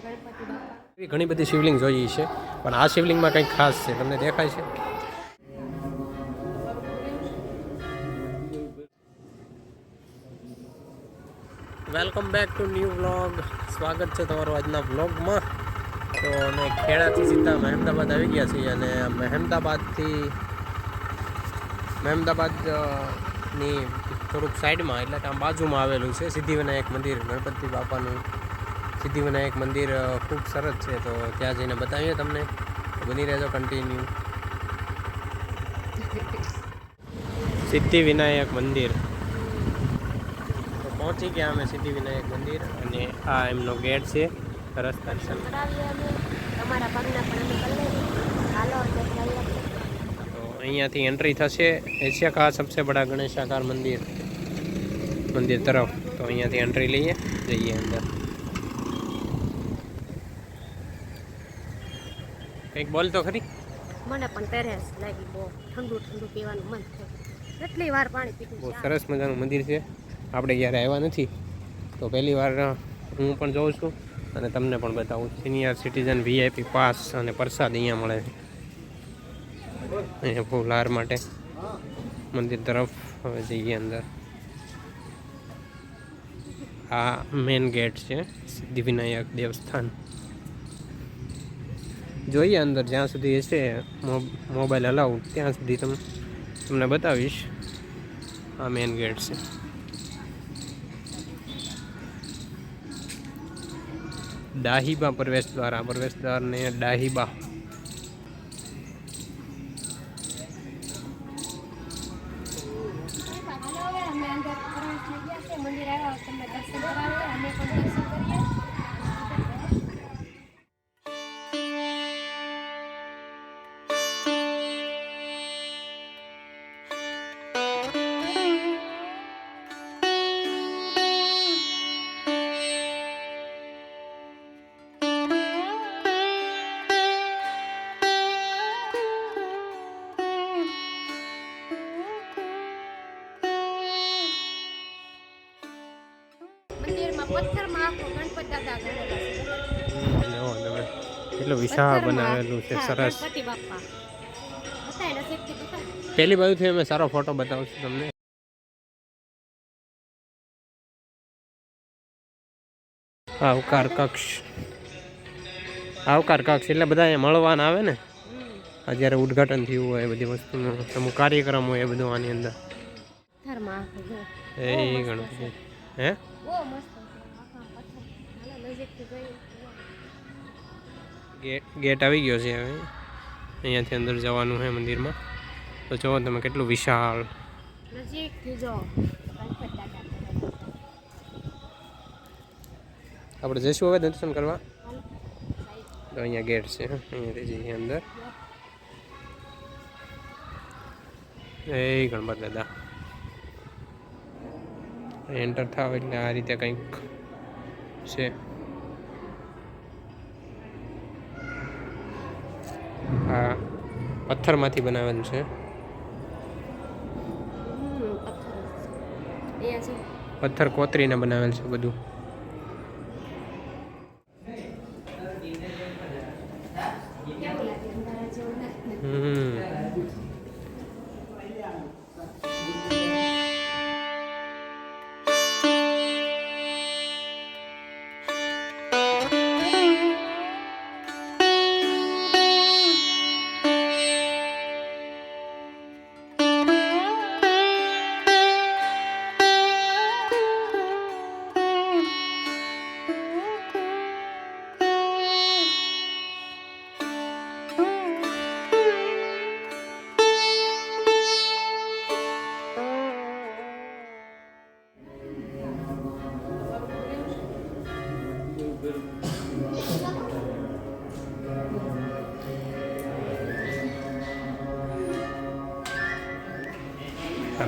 એવી ઘણી બધી શિવલિંગ જોઈએ છે, પણ આ શિવલિંગમાં કંઈક ખાસ છે? તમને દેખાય છે? Welcome back to new vlog સ્વાગત છે તમારું આજના વ્લોગમાં તો અમે ખેડાથી સીધા મહેમદાબાદ આવી ગયા છીએ અને મહેમદાબાદથી મહેમદાબાદની થોડુંક સાઈડમાં, એટલે કે આમ બાજુમાં આવેલું છે, સિદ્ધિવિનાયક મંદિર, ગણપતિ બાપાનું સિદ્ધિવિનાયક મંદિર ખૂબ સરસ છે. તો ત્યાં જઈને બતાવીએ તમને. બની રહેજો કન્ટિન્યુ સિદ્ધિવિનાયક મંદિર. તો પહોંચી ગયા અમે સિદ્ધિવિનાયક મંદિર. અને આ એમનો ગેટ છે સરસ દર્શન. તો અહીંયાથી એન્ટ્રી થશે. એશિયા કા સબસે બડા ગણેશાકાર મંદિર. મંદિર તરફ. તો અહીંયાથી એન્ટ્રી લઈએ. જઈએ અંદર. કંઈક બોલ તો ખરી. મને પણ તરસ લાગી બહુ. ઠંડુ ઠંડુ પીવાનું મન થયું કેટલી વાર પાણી પીધું સરસ મજાનું મંદિર છે. આપણે ક્યારે આવ્યા નથી. તો પહેલી વાર હું પણ જોઉં છું અને તમને પણ બતાવું. સિનિયર સિટીઝન વીઆઈપી પાસ અને પ્રસાદ અહીંયા મળે છે. અહીંયા ફૂલહાર માટે. મંદિર તરફ હવે જઈએ અંદર. આ મેઇન ગેટ છે. સિદ્ધિવિનાયક દેવસ્થાન. જોઈએ અંદર, જ્યાં સુધી હશે મોબાઈલ અલાઉ ત્યાં સુધી તમ, તમને બતાવીશ આ મેઇન ગેટ છે. ડાહીબા પ્રવેશ દ્વાર આ પ્રવેશ દ્વારને ડાહીબા મંદિર આવ્યા પથ્થરમાં આખો ગણપત દાદા ગણેલા કેટલું વિશાળ બનાવેલું છે સરસ. પહેલી બાજુથી અમે સારો ફોટો બતાવશું તમને. આવકાર કક્ષ. આવકાર કક્ષ એટલે બધા અહીંયા મળવાના આવે ને? આ જ્યારે ઉદ્ઘાટન થયું હોય એ બધી વસ્તુનું અમુક કાર્યક્રમ હોય એ બધું આની અંદર. એ ગણપતિ. હે? ગેટ આવી ગયો છે હવે. અહીંયાથી અંદર જવાનું છે મંદિરમાં. તો જુઓ તમે કેટલું વિશાળ. આપણે જઈશું હવે દર્શન કરવા? તો અહીંયા ગેટ છે અહીંયાથી જઈએ અંદર. એ ગણપત દાદા. એન્ટર થાવ એટલે આ રીતે કંઈક છે. આ પથ્થરમાંથી બનાવેલું છે. પથ્થર કોતરીને બનાવેલ છે બધું.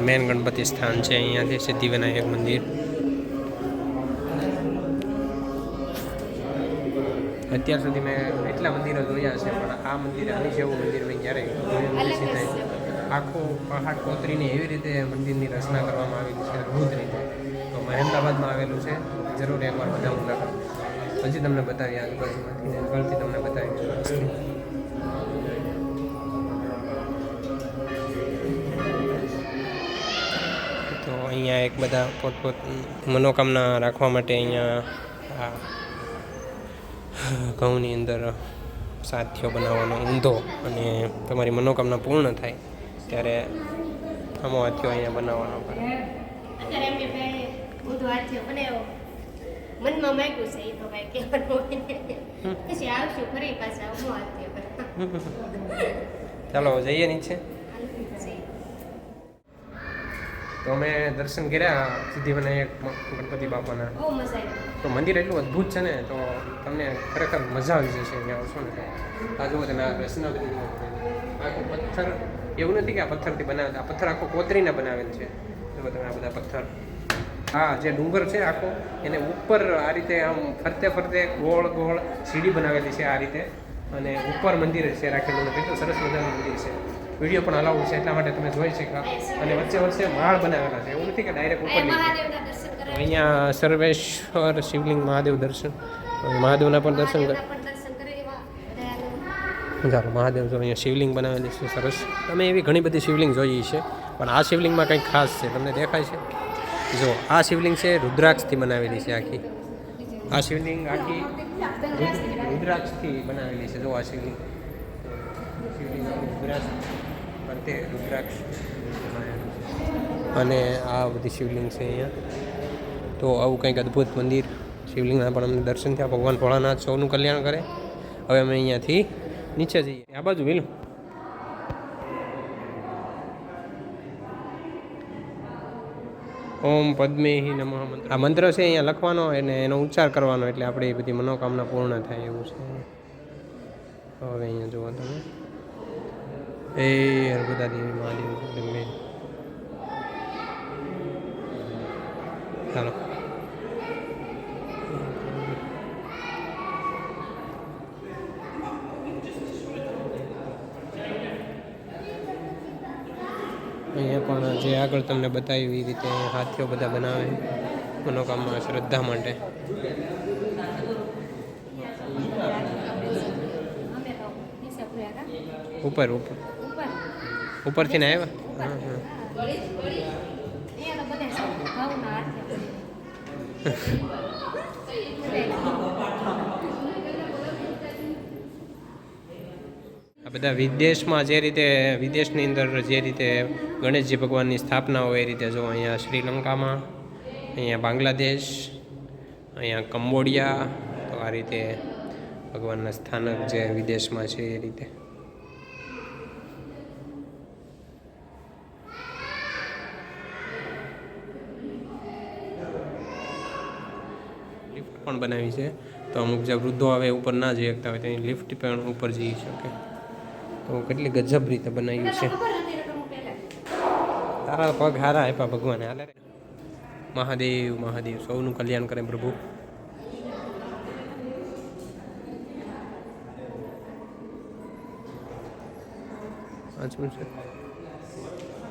મેન ગણપતિ સ્થાન છે અહીંયાથી સિદ્ધિવિનાયક મંદિર. અત્યાર સુધી મેં એટલા મંદિરો જોયા છે પણ આ મંદિર આની જેવું મંદિર મેં ક્યારેય આખો પહાડ કોતરીને એવી રીતે મંદિરની રચના કરવામાં આવેલી છે અદ્ભુત રીતે. તો મહેમદાબાદમાં આવેલું છે. જરૂર એકવાર બધા મુલાકાત. હજી તમને બતાવી આજુબાજુમાંથી ને તમને બતાવી એક બધા પોતપોત મનોકામના રાખવા માટે અહીંયા ઘઉંની અંદર સાથીઓ બનાવવાનો ઊંધો અને તમારી મનોકામના પૂર્ણ થાય ત્યારે આમો હાથીઓ અહીંયા બનાવવાનો કરે મનમાં માંગ્યું છે એ તો કહેવાનું પછી આવશું ફરી પાછા. ચાલો જઈએ નીચે. તો અમે દર્શન કર્યા સિદ્ધિવિનાયક ગણપતિ બાપાના. તો મંદિર એટલું અદ્ભુત છે ને તો તમને ખરેખર મજા આવી જશે ત્યાં આવશો ને આ જુઓ તમે આ રચના આખો પથ્થર એવું નથી કે આ પથ્થરથી બનાવેલ આ પથ્થર આખો કોતરીને બનાવેલ છે. જુઓ તમે આ બધા પથ્થર. હા જે ડુંગર છે આખો એને ઉપર આ રીતે આમ ફરતે ફરતે ગોળ ગોળ સીડી બનાવેલી છે આ રીતે. અને ઉપર મંદિર છે રાખેલું કેટલું સરસ મજાનું મંદિર છે. વીડિયો પણ અલાઉડ છે એટલા માટે તમે જોઈ શકો અને વચ્ચે વચ્ચે માળ બનાવેલા છે. એવું નથી કે ડાયરેક્ટ ઉપર અહીંયા લીધી મહાદેવના દર્શન કરાવ્યા અહીંયા સર્વેશ્વર શિવલિંગ મહાદેવ દર્શન. મહાદેવના પણ દર્શન કર ચાલો મહાદેવ જો અહીંયા શિવલિંગ બનાવેલી છે સરસ. તમે એવી ઘણી બધી શિવલિંગ જોઈ છે પણ આ શિવલિંગમાં કંઈક ખાસ છે? તમને દેખાય છે? જો આ શિવલિંગ છે રુદ્રાક્ષથી બનાવેલી છે આખી. આ શિવલિંગ આખી રુદ્રાક્ષથી બનાવેલી છે. જો આ શિવલિંગ. શિવલિંગ રુદ્રાક્ષ ફરતે રુદ્રાક્ષ અને આ બધી શિવલિંગ છે અહીંયા. તો આવું કંઈક અદ્ભુત મંદિર શિવલિંગના પણ અમને દર્શન થયા. ભગવાન ભોળાનાથ સૌનું કલ્યાણ કરે. હવે અમે અહીંયાથી નીચે જઈએ. આ બાજુ વેલું. ઓમ પદ્મે નમઃ મંત્ર. આ મંત્ર છે અહીંયા લખવાનો અને એનો ઉચ્ચાર કરવાનો એટલે આપણે એ બધી મનોકામના પૂર્ણ થાય એવું છે. હવે અહીંયા જુઓ તમે. એ અર્બુદા દેવી મહાદેવ પદ્મે ચાલો. અહીંયા પણ જે આગળ તમને બતાવ્યું એ રીતે હાથીઓ બધા બનાવે મનોકામના, શ્રદ્ધા માટે. ઉપર ઉપર. ઉપરથી ને આવ્યા? બધા વિદેશમાં જે રીતે, વિદેશની અંદર જે રીતે ગણેશજી ભગવાનની સ્થાપના હોય એ રીતે જો અહીંયા શ્રીલંકામાં, અહીંયા બાંગ્લાદેશ, અહીંયા કંબોડિયા, તો આ રીતે ભગવાનના સ્થાનક જે વિદેશમાં છે એ રીતે લિફ્ટ પણ બનાવી છે. તો અમુક જે વૃદ્ધો આવે ઉપર ના જઈ શકતા હોય, તેની લિફ્ટ પણ ઉપર જઈ શકે. તો કેટલી ગજબ રીતે બનાવ્યું છે. તારા પગ હારા આપ્યા ભગવાને, હાલે મહાદેવ મહાદેવ, સૌનું કલ્યાણ કરે પ્રભુ.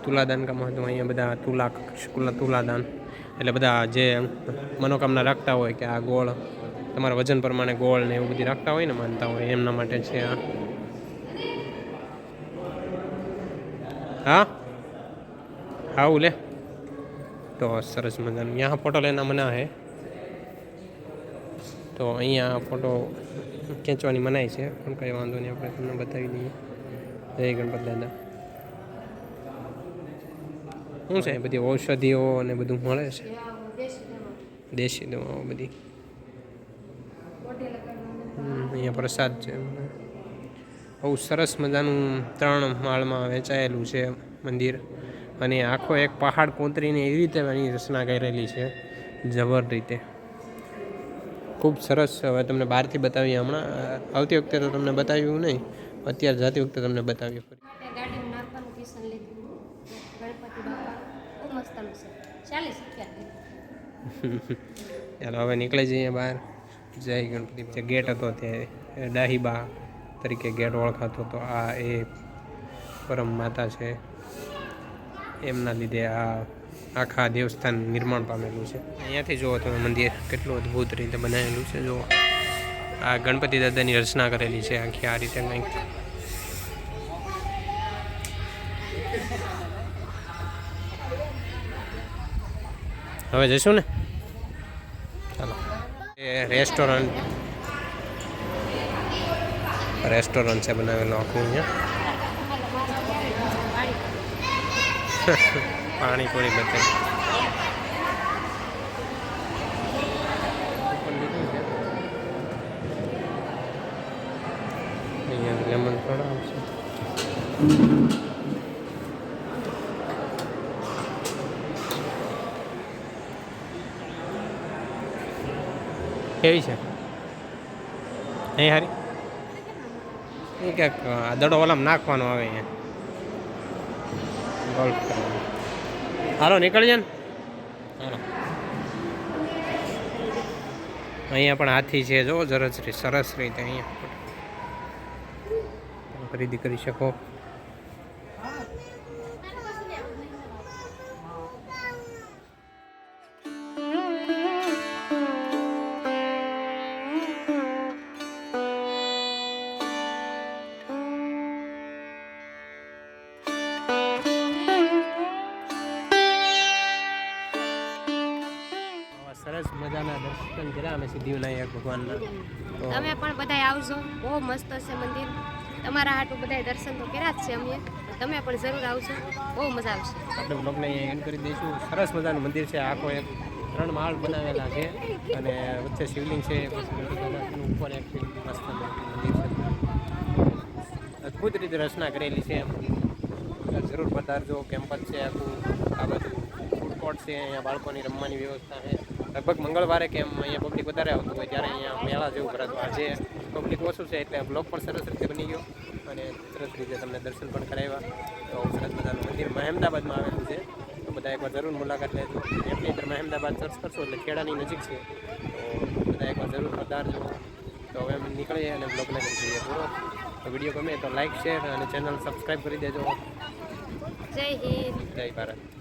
તુલાદાન કા મહત્વ અહીંયા બધા તુલા કક્ષ- તુલાદાન. એટલે બધા જે મનોકામના રાખતા હોય કે આ ગોળ, તમારા વજન પ્રમાણે ગોળ ને એવું બધી રાખતા હોય ને માનતા હોય, એમના માટે છે આ. હા? આવું લે? તો સરસ મજાનું. ત્યાં ફોટો લેના મના હે. તો અહીંયા ફોટો ખેંચવાની મનાય છે. પણ કંઈ વાંધો નહીં, આપણે તમને બતાવી દઈએ. જય ગણપત દાદા. શું છે? બધી ઔષધિઓ અને બધું મળે છે? દેશી દવાઓ. બધી. અહીંયા પ્રસાદ છે. બહુ સરસ મજાનું ત્રણ માળમાં વેચાયેલું છે મંદિર. અને આખો એક પહાડ કોતરીને એવી રીતે એની રચના કરેલી છે જબર રીતે. ખૂબ સરસ. હવે તમને બહારથી બતાવીએ હમણાં. આવતી વખતે તો તમને બતાવ્યું નહીં. અત્યારે જાતી વખતે તમને બતાવ્યું ફરી. ચાલો, હવે નીકળી જઈએ બહાર. જય ગણપતિ જે ગેટ હતો તે ડાહીબા તરીકે ગેટ ઓળખાતો હતો. આ એ પરમ માતા છે. એમના લીધે આ આખા દેવસ્થાન નિર્માણ પામેલું છે. અહીંયાથી જુઓ તમે, મંદિર કેટલું અદ્ભુત રીતે બનાવેલું છે. જુઓ. આ ગણપતિ દાદાની રચના કરેલી છે. આખી આ રીતે કંઈક. હવે જઈશું ને? ચાલો. એ રેસ્ટોરન્ટ રેસ્ટોરન્ટ છે બનાવેલું આખું અહીંયા. પાણીપુરી બતાવી. લેમન પણ આવશે. કેવી છે? અહીં હારી? એ ક્યાંક આ દડો ઓલામ નાખવાનો આવે અહીંયા. ગોલ્ફ કરવાનો. હાલો નીકળજે ને. હાલો. અહીંયા પણ હાથી છે જો જરસ સરસ રીતે અહીંયા. ખરીદી કરી શકો. સિદ્ધિવિનાયક ભગવાનના. તમે પણ બધાય આવજો. બહુ મસ્ત છે મંદિર. તમારા હાટું બધાય દર્શન તો કર્યા જ છે અમે. તમે પણ જરૂર આવજો. બહુ મજા આવશે. આપણે બ્લોગને એન્ડ કરી દઈશું. સરસ મજાનું મંદિર છે. આખો એક ત્રણ માળ બનાવેલા છે. અને વચ્ચે શિવલિંગ છે. ઉપર એક મસ્ત મંદિર છે. અદ્ભુત રીતે રચના કરેલી છે. જરૂર પધારજો. કેમ્પસ છે આખું. આ બધું ફૂડ કોર્ટ છે. અહીંયા બાળકોની રમવાની વ્યવસ્થા છે. લગભગ મંગળવારે કેમ અહીંયા પબ્લિક વધારે આવતું હોય ત્યારે અહીંયા મેળા જેવું ભરાતું આજે પબ્લિક ઓછું છે એટલે બ્લોગ પણ સરસ રીતે બની ગયો અને સરસ રીતે તમને દર્શન પણ કરાવ્યા. તો સરસ મજાનું મંદિર મહેમદાબાદમાં આવેલું છે. તો બધા એકવાર જરૂર મુલાકાત લેજો. એમની અંદર મહેમદાબાદ સર્ચ કરશો એટલે ખેડાની નજીક છે. તો બધા એકવાર જરૂર પધારજો. તો હવે અમે નીકળીએ અને બ્લોગને કરી દઈએ પૂરો. તો વીડિયો ગમે તો લાઈક શેર અને ચેનલ સબસ્ક્રાઈબ કરી દેજો. જય હિન્દ. જય ભારત.